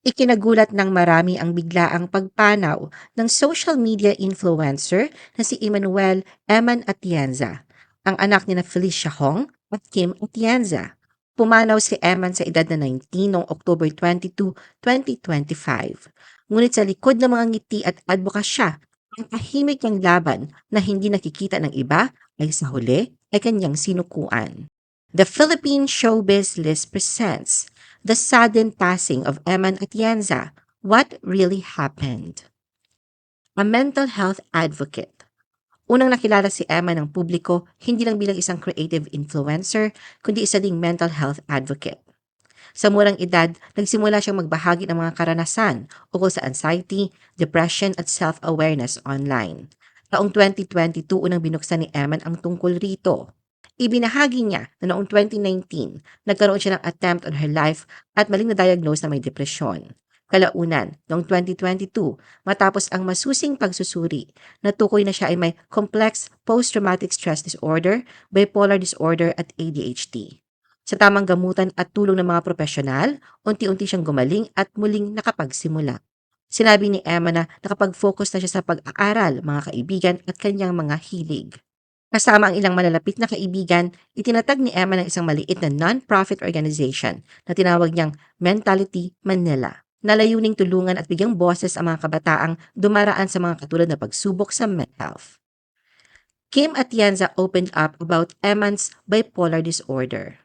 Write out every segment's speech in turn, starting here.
Ikinagulat ng marami ang biglaang pagpanaw ng social media influencer na si Emmanuel Eman Atienza, ang anak ni na Felicia Hong at Kim Atienza. Pumanaw si Eman sa edad na 19 noong October 22, 2025. Ngunit sa likod ng mga ngiti at advokasya, ang tahimik niyang laban na hindi nakikita ng iba ay sa huli ay kanyang sinukuan. The Philippine Showbiz List presents The Sudden Passing of Eman Atienza, What Really Happened? A mental health advocate. Unang nakilala si Emma ng publiko hindi lang bilang isang creative influencer, kundi isa ding mental health advocate. Sa murang edad, nagsimula siyang magbahagi ng mga karanasan ukol sa anxiety, depression at self-awareness online. Taong 2022 unang binuksan ni Eman ang tungkol rito. Ibinahagi niya na noong 2019, nagkaroon siya ng attempt on her life at maling na-diagnose na may depresyon. Kalaunan, noong 2022, matapos ang masusing pagsusuri, natukoy na siya ay may complex post-traumatic stress disorder, bipolar disorder at ADHD. Sa tamang gamutan at tulong ng mga profesional, unti-unti siyang gumaling at muling nakapagsimula. Sinabi ni Emma na nakapag-focus na siya sa pag-aaral, mga kaibigan at kanyang mga hilig. Kasama ang ilang malalapit na kaibigan, itinatag ni Emma ng isang maliit na non-profit organization na tinawag niyang Mentality Manila na layuning tulungan at bigyang boses ang mga kabataang dumaraan sa mga katulad na pagsubok sa mental health. Kim Atienza opened up about Eman's bipolar disorder.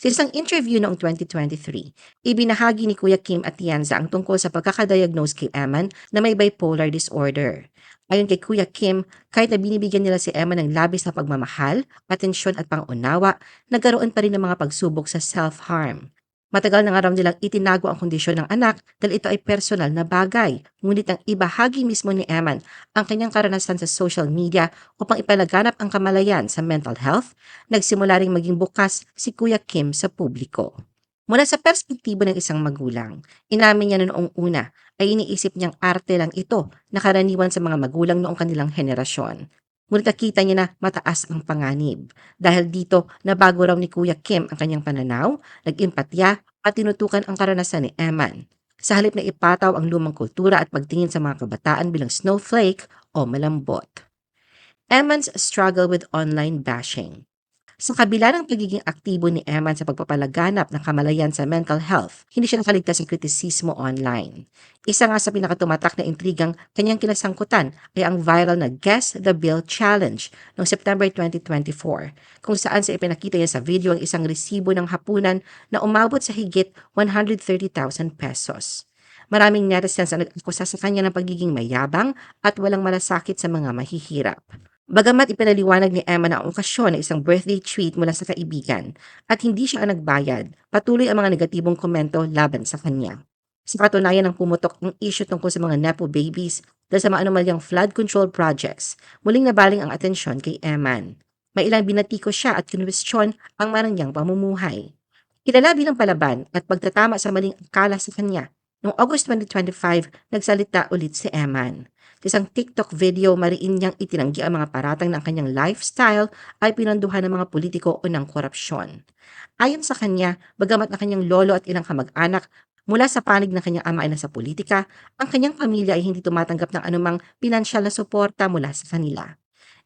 Sa isang interview noong 2023, ibinahagi ni Kuya Kim Atienza ang tungkol sa pagkakadiagnose kay Eman na may bipolar disorder. Ayon kay Kuya Kim, kahit na binibigyan nila si Emma ng labis na pagmamahal, atensyon at pangunawa, nagkaroon pa rin ng mga pagsubok sa self-harm. Matagal na nga raw nilang itinago ang kondisyon ng anak dahil ito ay personal na bagay. Ngunit ang ibahagi mismo ni Eman ang kanyang karanasan sa social media upang ipalaganap ang kamalayan sa mental health, nagsimula ring maging bukas si Kuya Kim sa publiko. Mula sa perspektibo ng isang magulang, inamin niya noong una ay iniisip niyang arte lang ito na karaniwan sa mga magulang noong kanilang henerasyon. Ngunit nakita niya na mataas ang panganib. Dahil dito, nabago raw ni Kuya Kim ang kanyang pananaw, nag-empatya at tinutukan ang karanasan ni Eman. Sa halip na ipataw ang lumang kultura at pagtingin sa mga kabataan bilang snowflake o malambot. Eman's struggle with online bashing. Sa kabila ng pagiging aktibo ni Eman sa pagpapalaganap ng kamalayan sa mental health, hindi siya nakaligtas sa kritisismo online. Isa nga sa pinakatumatak na intrigang kanyang kinasangkutan ay ang viral na Guess the Bill Challenge noong September 2024, kung saan sa ipinakita niya sa video ang isang resibo ng hapunan na umabot sa higit 130,000 pesos. Maraming netizens ang nag-akusa sa kanya ng pagiging mayabang at walang malasakit sa mga mahihirap. Bagamat ipinaliwanag ni Emma na ang okasyon ay isang birthday treat mula sa kaibigan at hindi siya ang nagbayad, patuloy ang mga negatibong komento laban sa kanya. Sa katunayan ng pumutok ang issue tungkol sa mga Nepo babies dahil sa maanumalyang flood control projects, muling nabaling ang atensyon kay Eman. May ilang binatiko siya at kinwestiyon ang marangyang pamumuhay. Kilala bilang palaban at pagtatama sa maling akala sa kanya, noong August 2025, nagsalita ulit si Eman. Sa isang TikTok video, mariin niyang itinanggi ang mga paratang ng kanyang lifestyle ay pinanduhan ng mga politiko o ng korupsyon. Ayon sa kanya, bagamat na kanyang lolo at ilang kamag-anak mula sa panig ng kanyang ama ay nasa politika, ang kanyang pamilya ay hindi tumatanggap ng anumang pinansyal na suporta mula sa kanila.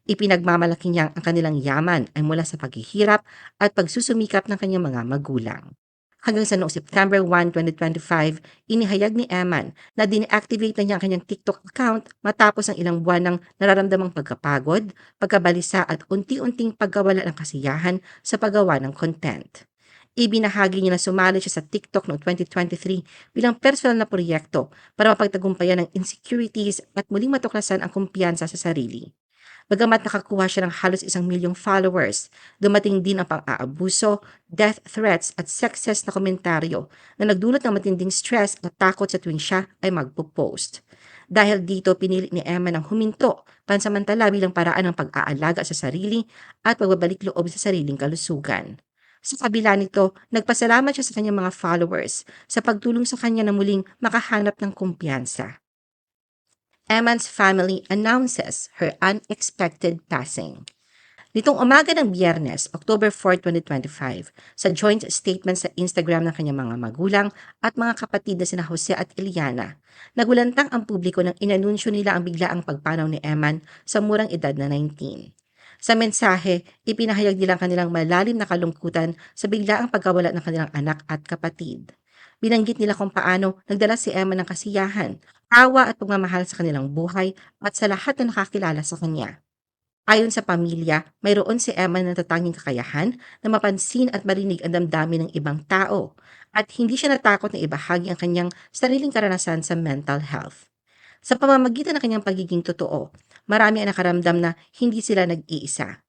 Ipinagmamalaki niyang ang kanilang yaman ay mula sa paghihirap at pagsusumikap ng kanyang mga magulang hanggang sa noong September 1, 2025, inihayag ni Eman na dineactivate na niya ang kanyang TikTok account matapos ang ilang buwan ng nararamdamang pagkapagod, pagkabalisa at unti-unting pagkawala ng kasiyahan sa paggawa ng content. Ibinahagi niya na sumali siya sa TikTok noong 2023 bilang personal na proyekto para mapagtagumpayan ng insecurities at muling matuklasan ang kumpiyansa sa sarili. Bagamat nakakuha siya ng halos isang milyong followers, dumating din ang pang-aabuso, death threats at sexist na komentaryo na nagdulot ng matinding stress at takot sa tuwing siya ay magpo-post. Dahil dito, pinili ni Emma ng huminto pansamantala bilang paraan ng pag-aalaga sa sarili at pagbabalik loob sa sariling kalusugan. Sa kabila nito, nagpasalamat siya sa kanyang mga followers sa pagtulong sa kanya na muling makahanap ng kumpiyansa. Eman's family announces her unexpected passing. Nitong umaga ng Biyernes, October 4, 2025, sa joint statement sa Instagram ng kanyang mga magulang at mga kapatid na sina Jose at Eliana, nagulantang ang publiko nang inanunsyo nila ang biglaang pagpanaw ni Eman sa murang edad na 19. Sa mensahe, ipinahayag nila ang kanilang malalim na kalungkutan sa biglaang pagkawala ng kanilang anak at kapatid. Binanggit nila kung paano nagdala si Emma ng kasiyahan, awa at pagmamahal sa kanilang buhay at sa lahat na nakakilala sa kanya. Ayon sa pamilya, mayroon si Emma na natatanging kakayahan na mapansin at marinig ang damdamin ng ibang tao at hindi siya natakot na ibahagi ang kanyang sariling karanasan sa mental health. Sa pamamagitan ng kanyang pagiging totoo, marami ang nakaramdam na hindi sila nag-iisa.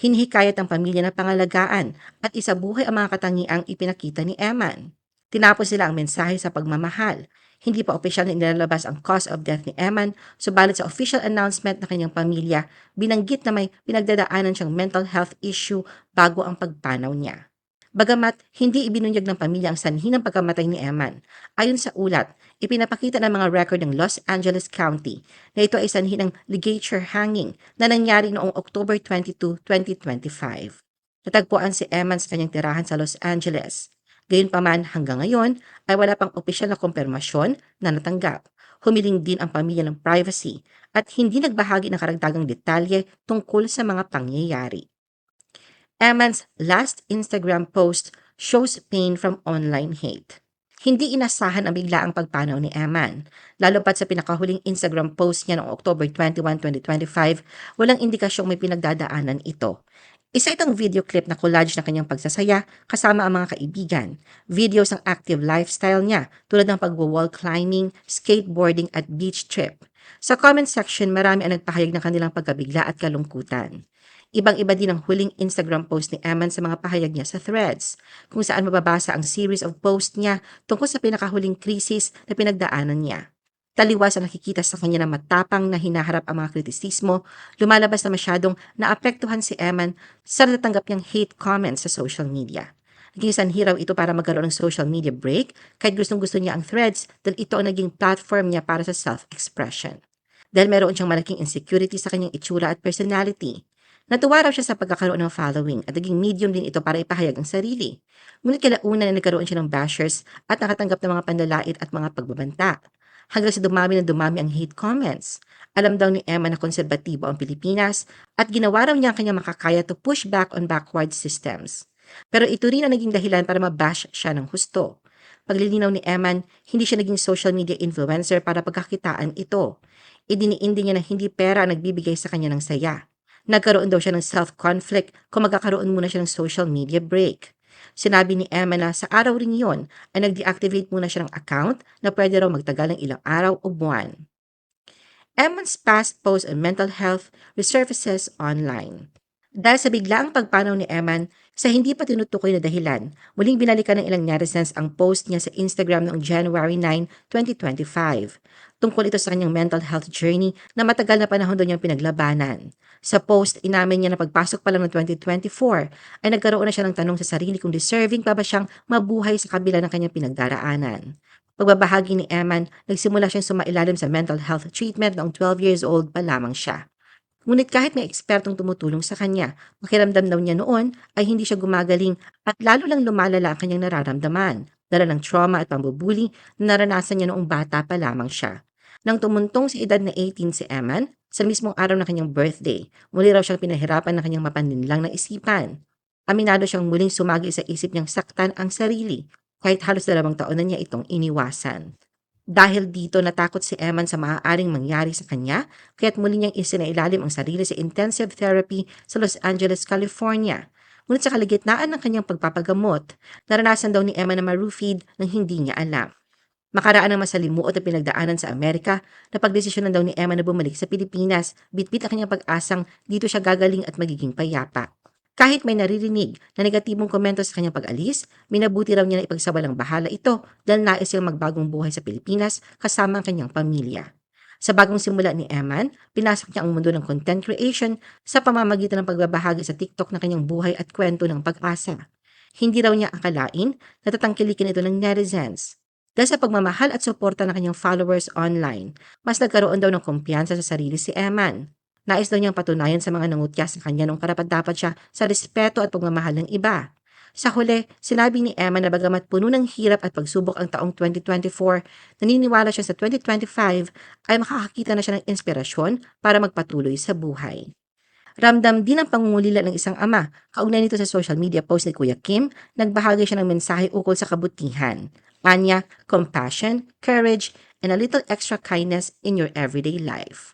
Hinihikayat ang pamilya na pangalagaan at isabuhay ang mga katangiang ipinakita ni Eman. Tinapos sila ang mensahe sa pagmamahal. Hindi pa opisyal na inilalabas ang cause of death ni Eman, subalit sa official announcement ng kanyang pamilya, binanggit na may pinagdadaanan siyang mental health issue bago ang pagpanaw niya. Bagamat hindi ibinunyag ng pamilya ang sanhi ng pagkamatay ni Eman, ayon sa ulat, ipinapakita ng mga record ng Los Angeles County na ito ay sanhi ng ligature hanging na nangyari noong October 22, 2025. Natagpuan si Eman sa kanyang tirahan sa Los Angeles. Gayunpaman hanggang ngayon ay wala pang opisyal na kumpirmasyon na natanggap. Humiling din ang pamilya ng privacy at hindi nagbahagi ng karagdagang detalye tungkol sa mga pangyayari. Eman's last Instagram post shows pain from online hate. Hindi inasahan ang biglaang pagpanaw ni Eman. Lalo pat sa pinakahuling Instagram post niya noong October 21, 2025, walang indikasyong may pinagdadaanan ito. Isa itong video clip na collage na kanyang pagsasaya kasama ang mga kaibigan. Videos ng active lifestyle niya tulad ng pagwo-wall climbing, skateboarding at beach trip. Sa comment section, marami ang nagpahayag ng kanilang pagkabigla at kalungkutan. Ibang-iba din ang huling Instagram post ni Eman sa mga pahayag niya sa threads, kung saan mababasa ang series of post niya tungkol sa pinakahuling krisis na pinagdaanan niya. Taliwas ang nakikita sa kanya na matapang na hinaharap ang mga kritisismo, lumalabas na masyadong naapektuhan si Eman sa natanggap niyang hate comments sa social media. Naging sanhiraw ito para magkaroon ng social media break kahit gustong gusto niya ang threads dahil ito ang naging platform niya para sa self-expression. Dahil meron siyang malaking insecurity sa kanyang itsura at personality, Natuwa raw siya sa pagkakaroon ng following at naging medium din ito para ipahayag ang sarili. Ngunit kalauna na nagkaroon siya ng bashers at nakatanggap ng mga panlalait at mga pagbabanta. Hanggang sa dumami na dumami ang hate comments. Alam daw ni Emma na konserbatibo ang Pilipinas at ginawa raw niya ang kanyang makakaya to push back on backward systems. Pero ito rin ang naging dahilan para mabash siya ng husto. Paglilinaw ni Eman, hindi siya naging social media influencer para pagkakitaan ito. Idiniin din niya na hindi pera ang nagbibigay sa kanya ng saya. Nagkaroon daw siya ng self-conflict kung magkakaroon muna siya ng social media break. Sinabi ni Emma na sa araw ring yon ay nag-deactivate muna siya ng account na pwede raw magtagal ng ilang araw o buwan. Emma's past post on mental health resurfaces online. Dahil sa biglaang pagpanaw ni Eman sa hindi pa tinutukoy na dahilan, muling binalikan ng ilang netizens ang post niya sa Instagram noong January 9, 2025. Tungkol ito sa kanyang mental health journey na matagal na panahon doon niyang pinaglabanan. Sa post, inamin niya na pagpasok pa lang ng 2024 ay nagkaroon na siya ng tanong sa sarili kung deserving pa ba siyang mabuhay sa kabila ng kanyang pinagdaraanan. Pagbabahagi ni Eman, nagsimula siyang sumailalim sa mental health treatment noong 12 years old pa lamang siya. Ngunit kahit may ekspertong tumutulong sa kanya, makiramdam daw niya noon ay hindi siya gumagaling at lalo lang lumalala ang kanyang nararamdaman, dala ng trauma at pambubuli na naranasan niya noong bata pa lamang siya. Nang tumuntong sa edad na 18 si Eman, sa mismong araw ng kanyang birthday, muli raw siyang pinahirapan ng kanyang mapaninlang na isipan. Aminado siyang muling sumagi sa isip niyang saktan ang sarili, kahit halos dalawang taon na niya itong iniwasan. Dahil dito natakot si Eman sa maaaring mangyari sa kanya, kaya't muli niyang isinailalim ang sarili sa intensive therapy sa Los Angeles, California. Ngunit sa kaligitnaan ng kanyang pagpapagamot, naranasan daw ni Emma na maroofied nang hindi niya alam. Makaraan ng masalimuot na pinagdaanan sa Amerika, napagdesisyonan daw ni Emma na bumalik sa Pilipinas, bitbit ang kanyang pag-asang dito siya gagaling at magiging payapa. Kahit may naririnig na negatibong komento sa kanyang pag-alis, minabuti raw niya na ipagsabalang bahala ito dahil nais siyang magbagong buhay sa Pilipinas kasama ang kanyang pamilya. Sa bagong simula ni Eman, pinasok niya ang mundo ng content creation sa pamamagitan ng pagbabahagi sa TikTok ng kanyang buhay at kwento ng pag-asa. Hindi raw niya akalain na tatangkilikin ito ng netizens. Dahil sa pagmamahal at suporta ng kanyang followers online, mas nagkaroon daw ng kumpiyansa sa sarili si Eman. Nais daw niyang patunayan sa mga nangutya sa kanya nung karapat-dapat siya sa respeto at pagmamahal ng iba. Sa huli, sinabi ni Emma na bagamat puno ng hirap at pagsubok ang taong 2024, naniniwala siya sa 2025 ay makakakita na siya ng inspirasyon para magpatuloy sa buhay. Ramdam din ang pangungulila ng isang ama. Kaugnay nito sa social media post ni Kuya Kim, nagbahagi siya ng mensahe ukol sa kabutihan. Anya, compassion, courage, and a little extra kindness in your everyday life.